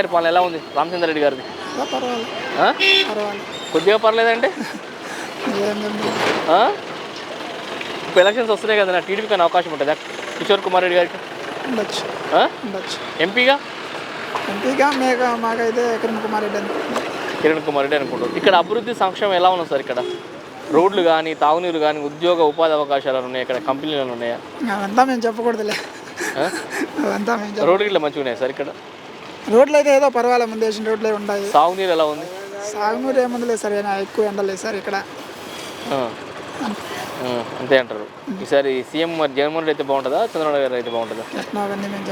గారి పాలన ఎలా ఉంది? రామచంద్ర రెడ్డి గారిది? కొద్దిగా పర్లేదంటే? ఆ? ఇప్పుడు ఎలక్షన్స్ వస్తున్నాయి కదా నా టీడీపీకి అయినా అవకాశం ఉంటుందా? కిషోర్ కుమార్ రెడ్డి గారికి? ఎంపీగా? ఎంపీగా మేక మాకైతే కిరణ్ కుమార్ రెడ్డి కిరణ్ కుమార్ రెడ్డి అనుకుంటారు ఇక్కడ అభివృద్ధి సంక్షేమం ఎలా ఉంది సార్ ఇక్కడ? రోడ్లు కానీ తాగునీరు కానీ ఉద్యోగ ఉపాధి అవకాశాలు ఉన్నాయి ఇక్కడ? కంపెనీలు ఉన్నాయా? అవంతా మేము చెప్పకూడదులే? అవంతా రోడ్లు ఇట్లా మంచిగా ఉన్నాయి సార్ ఇక్కడ? రోడ్లు అయితే ఏదో పర్వాలేదు ముందు వేసిన రోడ్లే ఉంటాయి సాగునీరు ఎలా ఉంది? సాగునీరు ఏముంది లేదు సార్ ఏనా ఎక్కువ ఎండలేదు సార్ ఇక్కడ. అంతే అంటారు. ఈసారి సీఎం మరి జగన్మోహన్ రెడ్డి అయితే బాగుంటుందా చంద్రబాబు గారు అయితే బాగుంటుందా? ఎట్లా అవన్నీ మేము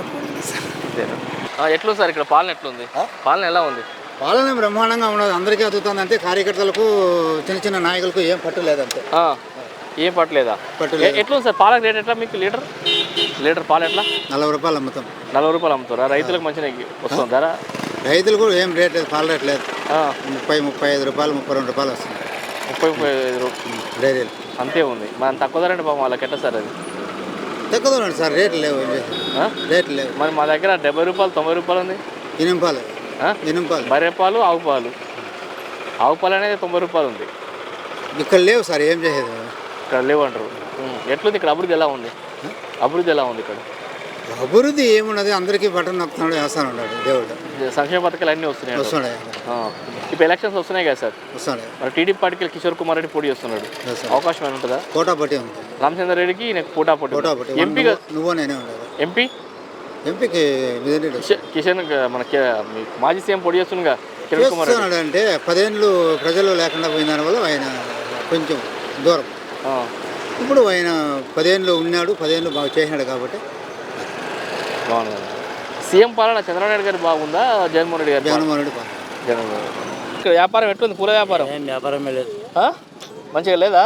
సార్. ఎట్లుంది సార్ ఇక్కడ పాలన ఎట్లుంది? పాలన ఎలా ఉంది? పాలన బ్రహ్మాండంగా ఉన్నది. అందరికీ అందుతుంది అంతే కార్యకర్తలకు చిన్న చిన్న నాయకులకు ఏం పట్టు లేదంతే ఆ, ఏం పట్టలేదా? పట్టు ఎ- ఎట్లుంది సార్? పాలకు రేట్ ఎట్లా మీకు లీటర్? లీటర్ పాలు ఎట్లా? నలభై రూపాయలు అమ్ముతాం. నలభై రూపాయలు అమ్ముతారా? రైతులకు మంచిగా వస్తుంది ధర రైతులకు ఏం రేట్ లేదు పాల రేట్ లేదు. ముప్పై ముప్పై ఐదు రూపాయలు ముప్పై రెండు రూపాయలు వస్తుంది. ముప్పై ముప్పై ఐదు రూపాయలు డైరీలు అంతే ఉంది. మనం తక్కువ ధర అంటే పాపం వాళ్ళకి ఎట్లా సార్ అది? తక్కువ చూడండి సార్ రేట్లు లేవు? రేట్లు లేవు. మరి మా దగ్గర డెబ్బై రూపాయలు తొంభై రూపాయలు ఉంది. ఎనిమిపాలు ఆ? ఎనిమిపాలు బర్రె పాలు ఆవు పాలు. ఆవు పాలు అనేది తొంభై రూపాయలు ఉంది. ఇక్కడ లేవు సార్ ఏం చేసేది ఇక్కడ లేవంటారు ఉం. ఎట్లుంది? ఇక్కడ అభివృద్ధి ఎలా ఉంది? అభివృద్ధి ఎలా ఉంది ఇక్కడ? అభివృద్ధి ఏమున్నది? అందరికీ బటన్ నొక్కుతున్నాడు వేస్తాను ఉన్నాడు దేవుడు. సంక్షేమ పథకాలు అన్నీ వస్తున్నాయి. వస్తున్నాయి. ఇప్పుడు ఎలక్షన్స్ వస్తున్నాయి కదా సార్. వస్తున్నాయి. మరి టీడీపీ పార్టీకి కిషోర్ కుమార్ రెడ్డి పోటీ చేస్తున్నాడు. వస్తున్నాయి. అవకాశం ఏమైనా ఉంటుందా? కోటా పట్టి ఉంది. రామచంద్ర రెడ్డికి నాకు పోటా పోటీ కోటా పట్టి ఎంపీగా నువ్వు నేనే ఉండదు ఎంపీ? ఎంపీకి కిషన్ మన మాజీ సీఎం పొడి చేస్తుండగా కిరణ్ కుమార్ అంటే పదేళ్ళు ప్రజలు లేకుండా పోయిన దానివల్ల ఆయన కొంచెం దూరం. ఇప్పుడు ఆయన పదేళ్ళు ఉన్నాడు పదేళ్ళు బాగా చేసినాడు కాబట్టి. బాగుంది. సీఎం పాలన చంద్రబాబు నాయుడు గారి బాగుందా జగన్మోహన్ రెడ్డి గారి? జగన్మోహన్ రెడ్డి పాలన. జగన్మోహన్ రెడ్డి. ఇక్కడ వ్యాపారం ఎట్లుంది? పూల వ్యాపారం? ఏం వ్యాపారమే లేదు. ఆ? మంచిగా లేదా?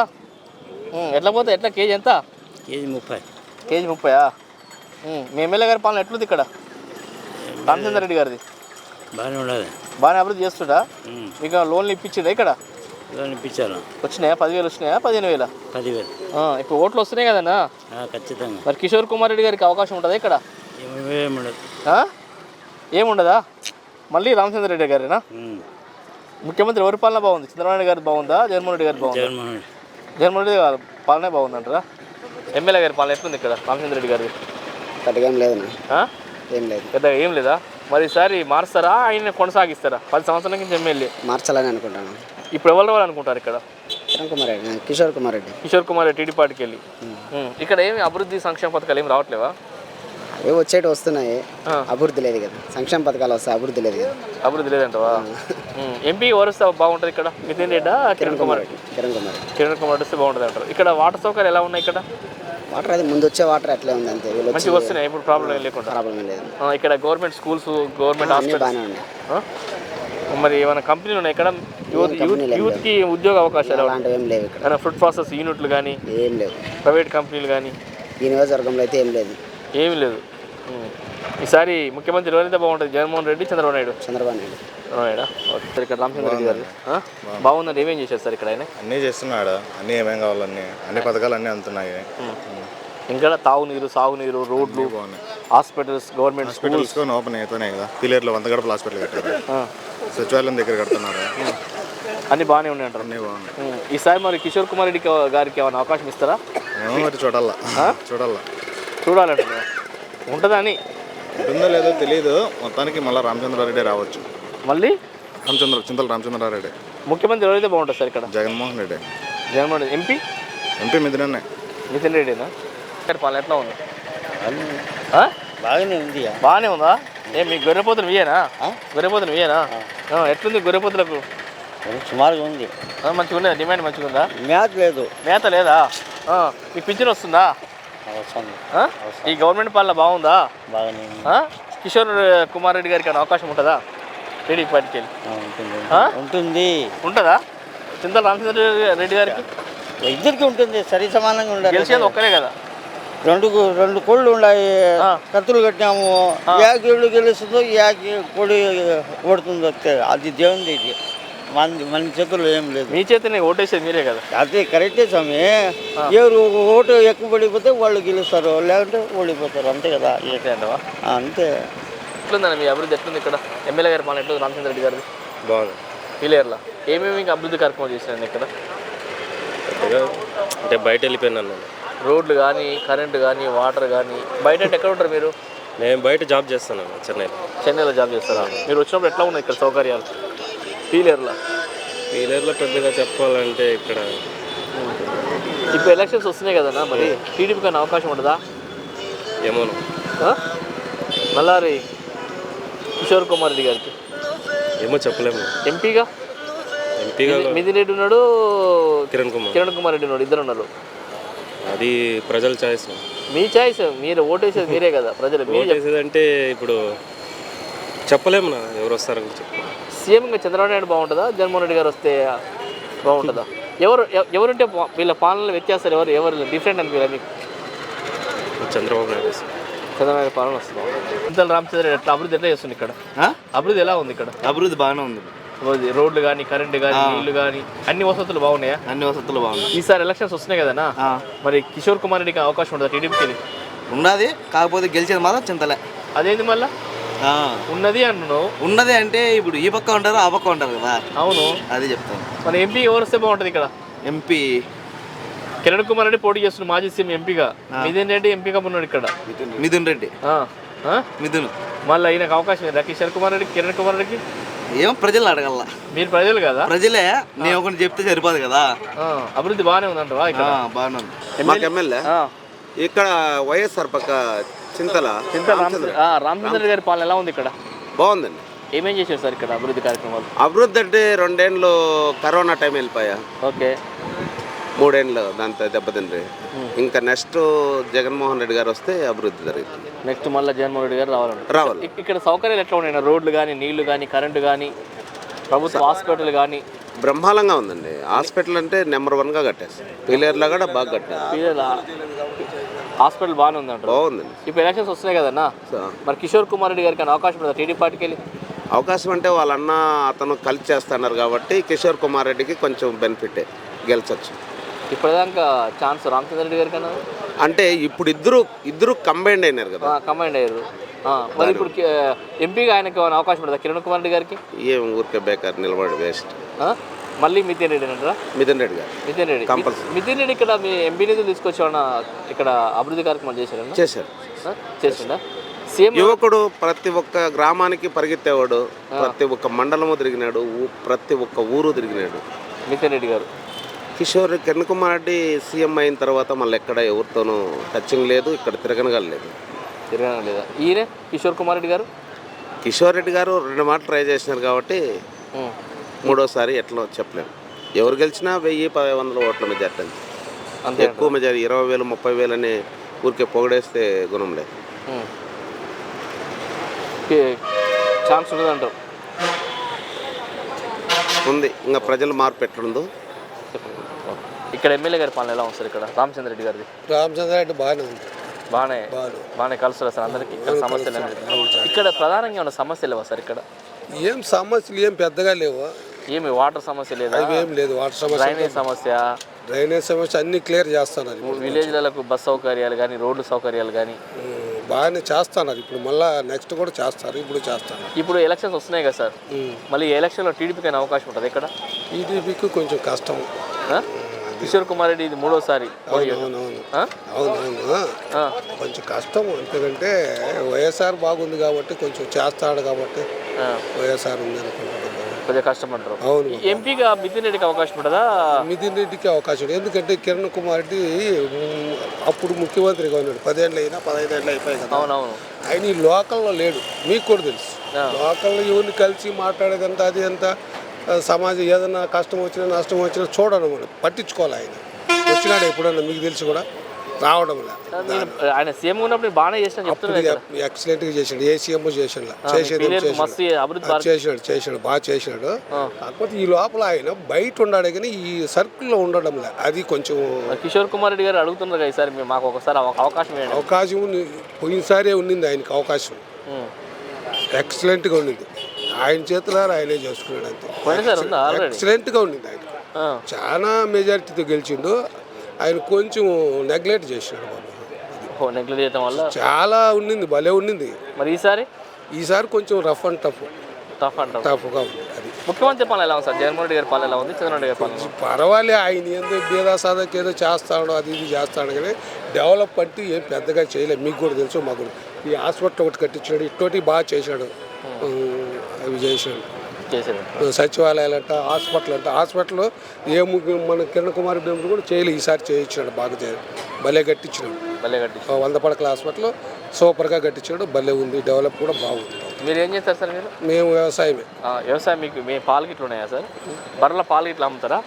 ఎట్లా పోతే ఎట్లా? కేజీ ఎంత? కేజీ ముప్పై. కేజీ ముప్పయా? ఉం, మీ ఎమ్మెల్యే గారి పాలన ఎట్లుంది ఇక్కడ? రామచంద్ర రెడ్డి గారిది. బాగానే ఉండదు బాగానే అభివృద్ధి చేస్తుండా మీకు లోన్లు ఇప్పించిందా ఇక్కడ? లోన్ ఇప్పించాను వచ్చినాయా? పదివేలు వచ్చినాయా? పదిహేను వేల? పదివేలు. ఇప్పుడు ఓట్లు వస్తున్నాయి కదన్నా? ఆ, ఖచ్చితంగా. మరి కిషోర్ కుమార్ రెడ్డి గారికి అవకాశం ఉంటుందా ఇక్కడ? ఏమేమి ఉండదు. ఆ? ఏముండదా? మళ్ళీ రామచంద్ర రెడ్డి గారేనా. ముఖ్యమంత్రి ఎవరి పాలన బాగుంది? చంద్రబాబు నాయుడు గారి బాగుందా? జగన్మోహన్ రెడ్డి గారి బాగుందా? జగన్మోహన్ రెడ్డి. జగన్మోహన్ రెడ్డి గారి పాలనే బాగుందంటారా? ఎమ్మెల్యే గారి పాలన ఎట్లుంది ఇక్కడ? రామచంద్ర రెడ్డి గారి పెద్దగా ఏం లేదన్నా. ఆ? ఏం లేదు. పెద్దగా ఏం లేదా? మరి ఈసారి మారుస్తారా? ఆయన కొనసాగిస్తారా? పది సంవత్సరాల నుంచి ఎమ్మెల్యే. మార్చాలని అనుకుంటాను. ఇప్పుడు ఎవరు అనుకుంటారు ఇక్కడ? కిరణ్ కుమార్ రెడ్డి. కిషోర్ కుమార్ రెడ్డి. కిషోర్ కుమార్ రెడ్డి టీడీ పార్టీకి వెళ్ళి. ఇక్కడ ఏమి అభివృద్ధి సంక్షేమ పథకాలు ఏమి రావట్లేవా? అవి వచ్చేటి వస్తున్నాయి. అభివృద్ధి లేదు కదా. సంక్షేమ పథకాలు వస్తాయి అభివృద్ధి లేదు కదా. అభివృద్ధి లేదంటవా. ఎంపీ ఎవరు వస్తే బాగుంటుంది ఇక్కడ? నితిన్ రెడ్డా కిరణ్ కుమార్ రెడ్డి. కిరణ్ కుమార్ రెడ్డి. కిరణ్ కుమార్ రెడ్డి వస్తే బాగుంటుంది అంటారు. ఇక్కడ వాటర్ సౌకర్యాలు ఎలా ఉన్నాయి ఇక్కడ? వాటర్ అది ముందు వచ్చే వాటర్ అట్లే ఉంది అంతే. వీళ్ళు వచ్చి మంచిగా వస్తున్నాయి? ఇప్పుడు ప్రాబ్లం ఏం లేకుండా? ప్రాబ్లం ఏం లేదు. ఇక్కడ గవర్నమెంట్ స్కూల్స్ గవర్నమెంట్ అన్నీ హాస్పిటల్స్. బాగానే ఉన్నాయి. మరి ఏమైనా కంపెనీలు ఉన్నాయి? ఇక్కడ యూత్ యూత్ యూత్కి ఉద్యోగ అవకాశాలు అలాంటివి ఏం లేవు ఇక్కడ. ఏమైనా ఫుడ్ ప్రాసెస్ యూనిట్లు కానీ ఏం లేవు. ప్రైవేట్ కంపెనీలు కానీ ఈ నియోజకవర్గంలో అయితే ఏం లేదు. ఏమీ లేదు. ఈసారి ముఖ్యమంత్రి ఎవరైతే బాగుంటుంది జగన్మోహన్ రెడ్డి చంద్రబాబు నాయుడు. చంద్రబాబు నాయుడు. చంద్రబాబు నాయుడు ఓకే. సార్ ఇక్కడ రామచంద్ర రెడ్డి గారు. ఆ? బాగుందండి ఏమేం చేశారు సార్ ఇక్కడ ఆయన? అన్నీ చేస్తున్నాడు. అన్నీ ఏమేం కావాలన్నీ అన్ని పథకాలు అన్నీ అందుతున్నాయి. ఇంకా తాగునీరు సాగునీరు రోడ్లు బాగున్నాయి. హాస్పిటల్స్ గవర్నమెంట్ హాస్పిటల్స్ కూడా ఓపెన్ అవుతున్నాయి కదా. పిల్లర్లో వంద గడపల హాస్పిటల్ కట్టారు. సచివాలయం దగ్గర కడుతున్నారు. అన్నీ బాగానే ఉన్నాయి అంటారు అన్నీ బాగున్నాయి. ఈసారి మరి కిషోర్ కుమార్ రెడ్డి గారికి ఏమైనా అవకాశం ఇస్తారా? మరి చూడాలా. చూడాలా. చూడాలంటున్నా ఉంటుందా అని? ఉంటుందో లేదో తెలియదు మొత్తానికి మళ్ళీ రామచంద్రారెడ్డి రావచ్చు. మళ్ళీ? రామచంద్ర చింతల రామచంద్రారెడ్డి ముఖ్యమంత్రి ఎవరైతే బాగుంటుంది సార్ ఇక్కడ? జగన్మోహన్ రెడ్డి. జగన్మోహన్ రెడ్డి. ఎంపీ? ఎంపీ మిథునన్నే నితిన్ రెడ్డినా? పాలన ఎట్లా ఉంది? బాగానే ఉంది బాగానే ఉందా? ఏ మీ గొర్రెపోతులు మీయేనా? గొర్రెపోతులు మీయేనా? ఎట్లుంది గొర్రెపోతులకు? సుమారుగా ఉంది. మంచిగా ఉందా డిమాండ్ మంచిగా ఉందా? మ్యాథ్ లేదు. మేత లేదా? మీకు పింఛన్ వస్తుందా? ఈ గవర్నమెంట్ పాలన బాగుందా? బాగానే? కిషోర్ కుమార్ రెడ్డి గారికి అవకాశం ఉంటుందా? టీడీపీ పార్టీకి వెళ్ళి. ఉంటుంది? ఉంటుంది. చింతల రామచంద్ర రెడ్డి గారికి? ఇద్దరికి ఉంటుంది. సరి సమానంగా ఉండాలి. ఒక్కరే కదా. రెండు రెండు కోళ్ళు ఉన్నాయి. కత్తులు కట్టినాము. యాకి ఏళ్ళు గెలుస్తుందో యాకి కోడి ఓడుతుందో అంతే. అది దేవుంది ఇది. మన మన చేతుల్లో ఏం లేదు. మీ చేతిని ఓటేసేది మీరే కదా. అదే కరెక్టే స్వామి. ఎవరు ఓటు ఎక్కువ పడిపోతే వాళ్ళు గెలుస్తారు. లేకుంటే ఓడిపోతారు. అంతే కదా. అంతే. ఎట్లుందండి మీ అభివృద్ధి ఎట్లుంది ఇక్కడ? ఎమ్మెల్యే గారి పాలన ఎట్లుంది? రామచంద్ర రెడ్డి గారిది? బాగుంది. క్లియర్లా? ఏమేమి ఇంకా అభివృద్ధి కార్యక్రమాలు చేసినారండి ఇక్కడ? అంటే బయట వెళ్ళిపోయినాను నేను రోడ్లు కానీ కరెంటు కానీ వాటర్ కానీ బయట అంటే ఎక్కడ ఉంటారు మీరు? నేను బయట జాబ్ చేస్తాను చెన్నైలో. చెన్నైలో జాబ్ చేస్తారా? మీరు వచ్చినప్పుడు ఎట్లా ఉన్నాయి ఇక్కడ సౌకర్యాలు? క్లియర్లా పీలర్లో పెద్దగా చెప్పాలంటే ఇక్కడ ఇప్పుడు ఎలక్షన్స్ వస్తున్నాయి కదన్నా మరి టీడీపీ కానీ అవకాశం ఉంటుందా ఏమోను ఆ? నల్లారి కిషోర్ కుమార్ రెడ్డి గారికి. ఏమో చెప్పలేము. ఎంపీగా? ఎంపీగా మిథిన్ రెడ్డి ఉన్నాడు కిరణ్ కుమార్. కిరణ్ కుమార్ రెడ్డి ఉన్నాడు ఇద్దరు ఉన్నారు. అది ప్రజల చాయిస్ మీ చాయిస్ మీరు ఓటేసేది మీరే కదా ప్రజలు మీరు చెప్ప- ఓటేసేదంటే ఇప్పుడు చెప్పలేము నా ఎవరు వస్తారని చెప్పి సీఎంగా చంద్రబాబు నాయుడు బాగుంటుందా? జగన్మోహన్ రెడ్డి గారు వస్తే బాగుంటుందా? ఎవరు ఎవ- ఎవరుంటే బా- వీళ్ళ పాలనలో వ్యత్యాసాలు ఎవరు ఎవరు డిఫరెంట్ అనిపించాలి మీకు? చంద్రబాబు నాయుడు వస్తారు. చంద్రబాబు నాయుడు పాలన వస్తుంది ఇంతలో రామచంద్ర రెడ్డి ఎట్లా అభివృద్ధి ఎట్లా చేస్తుంది ఇక్కడ? అభివృద్ధి ఎలా ఉంది ఇక్కడ? అభివృద్ధి బాగానే ఉంది. రోడ్లు కానీ కరెంటు కానీ నీళ్ళు కానీ అన్ని వసతులు బాగున్నాయా? అన్ని వసతులు బాగున్నాయి. ఈసారి ఎలక్షన్స్ వస్తున్నాయి కదనా మరి కిషోర్ కుమార్ రెడ్డికి అవకాశం ఉంటుందా టీడీపీకి? ఉన్నది కాకపోతే గెలిచేది మాత్రం చింతలే. అదేంది మళ్ళా? ఉన్నది అంటున్నావు ఉన్నది అంటే ఇప్పుడు ఈ పక్క ఉంటారు ఆ పక్క ఉంటారు కదా. అవును. అది చెప్తాను. మన ఎంపీ ఎవరు వస్తే బాగుంటుంది ఇక్కడ? ఎంపీ. కిరణ్ కుమార్ రెడ్డి పోటీ చేస్తున్న మాజీ సీఎం ఎంపీగా. మిథున్ రెడ్డి ఎంపీగా ఉన్నాడు ఇక్కడ. మిథున్ రెడ్డి? మిథున్. మళ్ళీ ఈయనకు అవకాశం ఉందా కిషోర్ కుమార్ రెడ్డి కిరణ్ కుమార్ రెడ్డికి? ఏం ప్రజలు అడగల మీరు ప్రజలు కదా? ప్రజలే నేను ఒకటి చెప్తే సరిపోదు కదా. అభివృద్ధి బాగానే ఉందంటవా ఇక్కడ. ఆ, బాగానే ఉంది. మాకు ఎమ్మెల్యే ఇక్కడ వైఎస్ఆర్ పక్క చింతల చింత రామచంద్ర. గారి పాలన ఎలా ఉంది ఇక్కడ? బాగుందండి. ఏమేం చేశారు సార్ ఇక్కడ అభివృద్ధి కార్యక్రమాలు? అభివృద్ధి అంటే రెండేళ్ళు కరోనా టైం వెళ్ళిపోయా. ఓకే. మూడేళ్ళు దాంతో దెబ్బతిండ్రి ఇంకా నెక్స్ట్ జగన్మోహన్ రెడ్డి గారు వస్తే అభివృద్ధి జరుగుతుంది. నెక్స్ట్ మళ్ళీ జగన్మోహన్ రెడ్డి గారు రావాలంట. రావాలి. ఇక్- ఇక్కడ సౌకర్యాలు ఎట్లా ఉన్నాయి? రోడ్లు కానీ నీళ్ళు కానీ కరెంటు కానీ ప్రభుత్వ హాస్పిటల్ కానీ బ్రహ్మాండంగా ఉందండి. హాస్పిటల్ అంటే నెంబర్ వన్గా కట్టేసి పిల్లర్లో కూడా బాగా కట్టారు. హాస్పిటల్ బాగానే ఉందంట. బాగుందండి. ఇప్పుడు ఎలక్షన్స్ వస్తున్నాయి కదన్నా? మరి కిషోర్ కుమార్ రెడ్డి గారికి అవకాశం ఉంటుందా టీడీ పార్టీకి వెళ్ళి? అవకాశం అంటే వాళ్ళ అన్న అతను కలిసి చేస్తున్నారు కాబట్టి కిషోర్ కుమార్ రెడ్డికి కొంచెం బెనిఫిటే గెలిచొచ్చు. ఇప్పటిదాకా ఛాన్స్ రామచంద్ర రెడ్డి గారికి అంటే ఇప్పుడు ఇద్దరు ఇద్దరు కంబైండ్ అయినారు కదా. కమాండ్ అయ్యారు. మరి ఇప్పుడు ఎంపీగా ఆయనకి అవకాశం ఉంటుందా కిరణ్ కుమార్ రెడ్డి గారికి? ఏం ఊరికే బేకార్ నిలబడి వేస్ట్? మళ్ళీ మితిన్ రెడ్డి అంటారా? మిథున్ రెడ్డి గారు. మితిన్ రెడ్డి. Compulsory. మితిన్ రెడ్డి ఇక్కడ మీ ఎంపీ నిధులు తీసుకొచ్చి ఏమన్నా ఇక్కడ అభివృద్ధి కార్యక్రమాలు చేశారు? ఆ? చేసిండా సీఎం యువకుడు ప్రతి ఒక్క గ్రామానికి పరిగెత్తేవాడు ప్రతి ఒక్క మండలము తిరిగినాడు ప్రతి ఒక్క ఊరు తిరిగినాడు. మితిన్ రెడ్డి గారు. కిషోర్ కిరణ్ కుమార్ రెడ్డి సీఎం అయిన తర్వాత మళ్ళీ ఎక్కడ ఎవరితోనూ టచింగ్ లేదు ఇక్కడ తిరగనగాలి లేదు. తిరగడం లేదా? ఈయన కిషోర్ కుమార్ రెడ్డి గారు? కిషోర్ రెడ్డి గారు రెండు మాటలు ట్రై చేసినారు కాబట్టి. మూడోసారి ఎట్లా చెప్పలేము ఎవరు గెలిచినా వెయ్యి పది వందల ఓట్ల మెజార్టీ అంతే. ఎక్కువ మెజార్టీ ఇరవై వేలు ముప్పై వేలు అని ఊరికే పొగడేస్తే గుణం లేదు. ఛాన్స్ ఉండదంటారు ఉంది. ఇంకా ప్రజల మార్పు ఎట్లుందో ఇక్కడ ఎమ్మెల్యే గారి పాలన ఎలా ఉంది సార్ ఇక్కడ? రామచంద్ర రెడ్డి గారిది? రామచంద్ర రెడ్డి బాగానే ఉంది. బాగానే బాగానే. కలుస్తారు సార్ అందరికి. ఇక్కడ సమస్యలు. ఇక్కడ ప్రధానంగా ఉన్న సమస్యలు లేవా సార్ ఇక్కడ? ఏం సమస్యలు ఏం పెద్దగా లేవు. ఏమి వాటర్ సమస్య లేదా? ఏం లేదు. వాటర్ సమస్య డ్రైనేజ్ సమస్య? డ్రైనేజ్ సమస్య అన్ని క్లియర్ చేస్తున్నారు. ఇప్పుడు. విలేజ్లకు బస్ సౌకర్యాలు కానీ రోడ్డు సౌకర్యాలు కానీ ఉమ్, బాగానే చేస్తున్నారు. ఇప్పుడు మళ్ళా నెక్స్ట్ కూడా చేస్తారు. ఇప్పుడు చేస్తారు. ఇప్పుడు ఎలక్షన్స్ వస్తున్నాయి కదా సార్. మళ్ళీ ఎలక్షన్లో టీడీపీకి అయినా అవకాశం ఉంటుంది ఇక్కడ? టీడీపీకి కొంచెం కష్టం? కిషోర్ కుమార్ రెడ్డి ఇది మూడోసారి. అవునవును. కొంచెం కష్టం. ఎందుకంటే వైఎస్ఆర్ బాగుంది కాబట్టి కొంచెం చేస్తాడు కాబట్టి. వైఎస్ఆర్ ఉంది అనుకుంటున్నాను కొంచెం కష్టపడతారు అవును. ఎంపీగా మితిన్ రెడ్డికి అవకాశం ఉంటుందా మిథున్ రెడ్డికి అవకాశం. ఎందుకంటే కిరణ్ కుమార్ రెడ్డి అప్పుడు ముఖ్యమంత్రిగా ఉన్నాడు. పదేళ్ళు అయినా పదహైదేళ్ళు అయిపోయాయి కదా. అవునవును. ఆయన ఈ లోకల్లో లేడు. మీకు కూడా తెలుసు. లోకల్లో ఎవరిని కలిసి మాట్లాడేదంతా అది అంతా ఆ, సమాజం ఏదైనా కష్టం వచ్చినా నష్టం వచ్చినా చూడడం మనం. పట్టించుకోవాలి ఆయన. వచ్చినాడు ఎప్పుడన్నా మీకు తెలిసి కూడా. రావడం ఆయన సీఎం ఉన్నప్పుడు నేను బాగానే చేసిన ఎక్సలెంట్గా చేసాడు ఏ సీఎం చేసాడు చేసేది చేసాడు చేసినాడు. బాగా చేసినాడు కాకపోతే ఈ లోపల ఆయన బయట ఉన్నాడు కానీ ఈ సర్కిల్లో ఉండడం లే అది కొంచెం కిషోర్ కుమార్ రెడ్డి గారు అడుగుతున్నారు ఈసారి మాకు ఒకసారి అవ- అవకాశం అవకాశం ఉంది. పోయినసారే ఉండింది ఆయనకి అవకాశం. ఉం. ఎక్సలెంట్గా ఉండింది ఆయన చేతులారా ఆయనే చేసుకున్నాడు అంతే. ఆల్రెడీ ఎక్సలెంట్గా ఉండింది ఆయన. చాలా మెజారిటీతో గెలిచిండు. ఆయన కొంచెం నెగ్లెక్ట్ చేసినాడు బాబు. ఓ నెగ్లెక్ట్ చేయడం వల్ల? చాలా ఉండింది భలే ఉండింది మరి ఈసారి? ఈసారి కొంచెం రఫ్ అండ్ టఫ్ టఫ్ అంటారు టఫ్గా ఉంది అది. ముఖ్యమంత్రి పాలన ఎలా ఉంది సార్? జగన్మోహన్ రెడ్డి గారి పాలన ఎలా ఉంది? చంద్రబాబు గారి పాలన? పర్వాలే ఆయన ఏందో బీదా సాదాకి ఏదో చేస్తాడు అది ఇది చేస్తాడు కానీ డెవలప్ అంటే ఏం పెద్దగా చేయలేదు. మీకు కూడా తెలుసు మాకు ఈ హాస్పిటల్ ఒకటి కట్టించాడు ఇటువంటి బాగా చేశాడు. ఉమ్, అవి చేశాడు. సచివాలయాలు అంట హాస్పిటల్ అంట. హాస్పిటల్ ఏ మన కిరణ్ కుమార్ బెంబు కూడా చేయలే ఈసారి చేయించాడు బాగా చేయాలి భలే కట్టించినాడు. భలే కట్టి ఆ వంద పడకల హాస్పిటల్ సూపర్గా కట్టించాడు భలే ఉంది డెవలప్ కూడా బాగుంది. మీరు ఏం చేస్తారు సార్ మీరు? మేము వ్యవసాయమే. వ్యవసాయం మీకు మీ పాలు గిట్లు ఉన్నాయా సార్? బర్రెల పాలు గిట్లు అమ్ముతారా?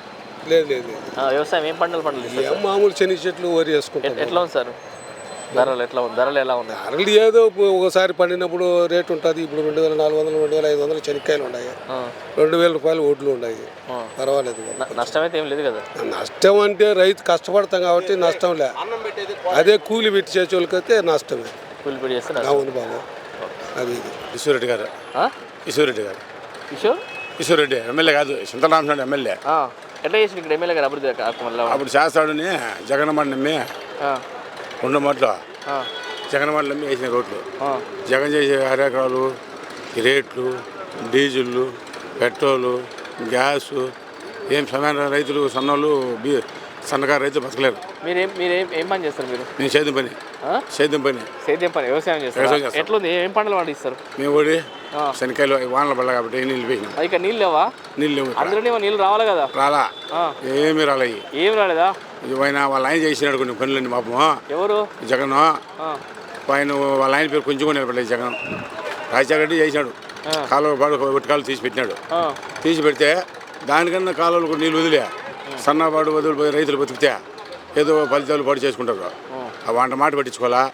లేదు లేదు వ్యవసాయం ఏం పంటలు పంటలు మామూలు శని చెట్లు వరి వేసుకుంటాం ఎట్లా ఉంది సార్? ధరలు ఎట్లా ఉంది ధరలు ఎలా ఉన్నాయి? ధరలు ఏదో ఒకసారి పండినప్పుడు రేట్ ఉంటుంది. ఇప్పుడు రెండు వేల నాలుగు వందలు రెండు వేల ఐదు వందలు శనక్కాయలు ఉన్నాయి. ఆ, రెండు వేల రూపాయలు ఓట్లు ఉన్నాయి. పర్వాలేదు నష్టం అయితే ఏం లేదు కదా? నష్టం అంటే రైతు కష్టపడతాం కాబట్టి నష్టం లే. అదే కూలి పెట్టి చేసేవాళ్ళకైతే నష్టమే. కూలిపడి చేస్తే నష్టం. అవును బాబు. అది ఈశ్వరెడ్డి గారు. ఆ? ఈశ్వరెడ్డి గారు. కిషోర్? ఈశ్వరెడ్డి ఎమ్మెల్యే కాదు చింతరామస్వామి ఎమ్మెల్యే. ఆ, ఎట్లా చేసి ఇక్కడ ఎమ్మెల్యే గారు అభివృద్ధి? అప్పుడు చేస్తాడని జగన్మోహన్ నమ్మి రెండు మాటలు. జగన్మోహన్ నమ్మి వేసిన రోడ్లు. జగన్ చేసే కార్యక్రమాలు రేట్లు డీజిల్ పెట్రోలు గ్యాసు ఏం సమాన రైతులు సన్నోళ్ళు బీ సన్నకారు రైతులు బతకలేరు. మీరేం మీరేం ఏం పని చేస్తారు మీరు? నేను సేద్యం పని? సేద్యం పని. సేద్యం పని వ్యవసాయం చేస్తారు? ఏం పంటలు పండిస్తారు? మేము ఓడి ఆ. శనక్కాయలు వానల పడ్డ కాబట్టి నీళ్ళు పోయినాం. ఇక్కడ నీళ్ళు లేవా? నీళ్ళు లేవు. అందులోనే నీళ్ళు రావాలి కదా? రాలా. ఏమీ రాలయ్యి ఏం రాలేదా? ఆయన వాళ్ళ ఆయన చేసినాడు కొన్ని పనులన్నీ పాపం. ఎవరు? జగన్. ఆయన వాళ్ళ ఆయన పేరు కొంచెం నిలబడలేదు జగన్. రాజశేఖర రెడ్డి చేసినాడు. కాలువ పాడు ఒట్టి కాలు తీసి పెట్టినాడు. తీసి పెడితే దానికన్నా కాలువలకు నీళ్ళు వదిలే. సన్నపాడు వదిలిపోయి రైతులు బతికితే ఏదో ఫలితాలు పాడు చేసుకుంటారు. ఆ. వంట మాట పట్టించుకోవాలా?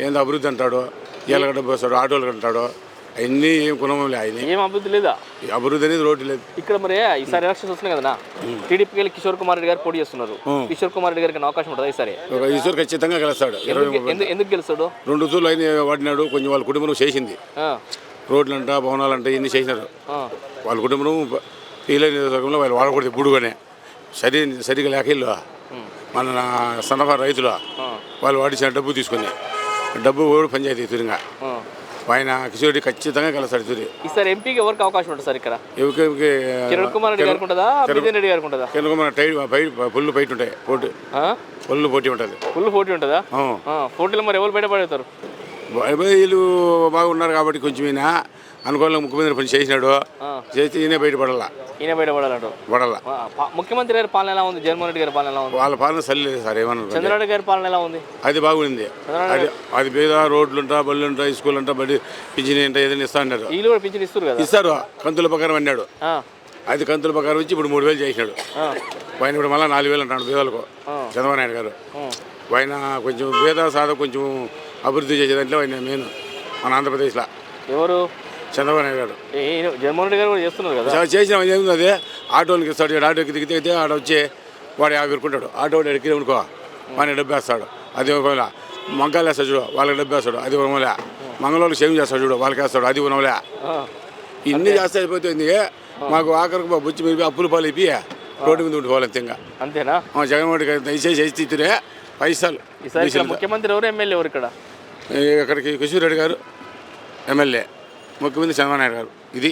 ఏందో అభివృద్ధి అంటాడు. ఎలగడ్డ పోస్తాడు ఆటోలు అంటాడు అవన్నీ ఏం కుణమంలే ఆయన. ఏం అభివృద్ధి లేదా? అభివృద్ధి అనేది రోడ్డు లేదు. ఇక్కడ మరి ఈసారి ఎలక్షన్స్ వస్తున్నాయి కదా టీడీపీకి వెళ్ళి కిషోర్ కుమార్ రెడ్డి గారు పోటీ చేస్తున్నారు. కిషోర్ కుమార్ రెడ్డి గారికి అవకాశం ఉంటుందా ఈసారి? ఈశ్వర్ ఖచ్చితంగా గెలుస్తాడు. ఎందుకు గెలుస్తాడు? రెండు తూర్లు ఆయన వాడినాడు కొంచెం వాళ్ళ కుటుంబం చేసింది. రోడ్లంట భవనాలంట ఇవన్నీ చేసినారు. ఆ, వాళ్ళ కుటుంబం పీల నియోజకవర్గంలో వాళ్ళు వాడకూడదు ఇప్పుడుగానే సరి సరిగా లేక ఇల్లు. మన సన్నవారు రైతులు. వాళ్ళు వాడిచిన డబ్బు తీసుకుని డబ్బు కూడా పంచాయతీ తిరిగా. ఆయన కిషోరెడ్డి ఖచ్చితంగా కలుస్తాడు తిరిగి ఈసారి ఎంపీకి ఎవరికి అవకాశం ఉంటుంది సార్ ఇక్కడ? ఎవరికి కిరణ్ కుమార్ రెడ్డి గారికి ఉంటుందా మిథున్ రెడ్డి గారికి ఉంటుందా కింద టైట్ బయట పుల్లు బయట ఉంటాయి పోటీ. ఆ? పుల్లు పోటీ ఉంటుంది. ఫుల్ పోటీ ఉంటుందా? పోటీలో మరి ఎవరు బయటపడతారు వీళ్ళు బాగున్నారు కాబట్టి కొంచెం ఈయన అనుకూలంగా ముఖ్యమంత్రి పని చేసినాడు. చేసి ఈయన బయటపడాల. ఈయన బయటపడాలంట. పడాల. ముఖ్యమంత్రి గారి పాలన ఎలా ఉంది? జగన్మోహన్ రెడ్డి గారి పాలన ఎలా ఉంది? వాళ్ళ పాలన సరిలేదు సార్ ఏమన్నారు చంద్రబాబు గారి పాలన ఎలా ఉంది? అది బాగుంది. అది అది పేద రోడ్లు ఉంటా బళ్ళు ఉంటా స్కూల్ ఉంటా బడి పింఛన్ ఉంటా ఏదైనా ఇస్తా అన్నారు వీళ్ళు కూడా పింఛన్ ఇస్తారు కదా? ఇస్తారు కంతుల ప్రకారం అన్నాడు. అది కంతుల ప్రకారం వచ్చి ఇప్పుడు మూడు వేలు చేసినాడు. ఆయన ఇప్పుడు మళ్ళీ నాలుగు వేలు అంటాడు పేదలకు. చంద్రబాబు నాయుడు గారు. ఆయన కొంచెం పేద సాధ కొంచెం అభివృద్ధి చేసేదాంట్లో ఆయన మెయిన్ మన ఆంధ్రప్రదేశ్లో. ఎవరు? చంద్రబాబు నాయుడు గారు. ఈయన జగన్మోహన్ రెడ్డి గారు కూడా చేస్తున్నారు కదా? చా- చేసిన ఏముంది అది ఆటోలకి ఇస్తాడు ఆటోకి దిగితే దిగితే ఆడ వచ్చి వాడు యాభై ఇరుకుంటాడు ఆటో వాడు ఎక్కి అనుకో వాడిని డబ్బు వేస్తాడు. అది ఒకవేళ మంకాలు వేస్తాడు చూడు వాళ్ళకి డబ్బు వేస్తాడు. అది ఒకవేళ మంగళవాళ్ళకి సేవింగ్ చేస్తాడు చూడు వాళ్ళకి వేస్తాడు. అది ఒకవేళ ఇన్ని చేస్తే అయిపోతుంది. మాకు ఆఖరికి మా బుచ్చి మీరు అప్పులు పాలు అయిపోయి రోడ్డు మీద ఉండిపోవాలి అంతే ఇంకా అంతేనా జగన్మోహన్ రెడ్డి గారు దయచేసి చేసి ఇచ్చిరే పైసలు. ముఖ్యమంత్రి ఎవరు? ఎమ్మెల్యే ఎవరు ఇక్కడ? ఇక్కడికి కిషోర్ రెడ్డి గారు ఎమ్మెల్యే. ముఖ్యమంత్రి చంద్రబాబు నాయుడు గారు. ఇది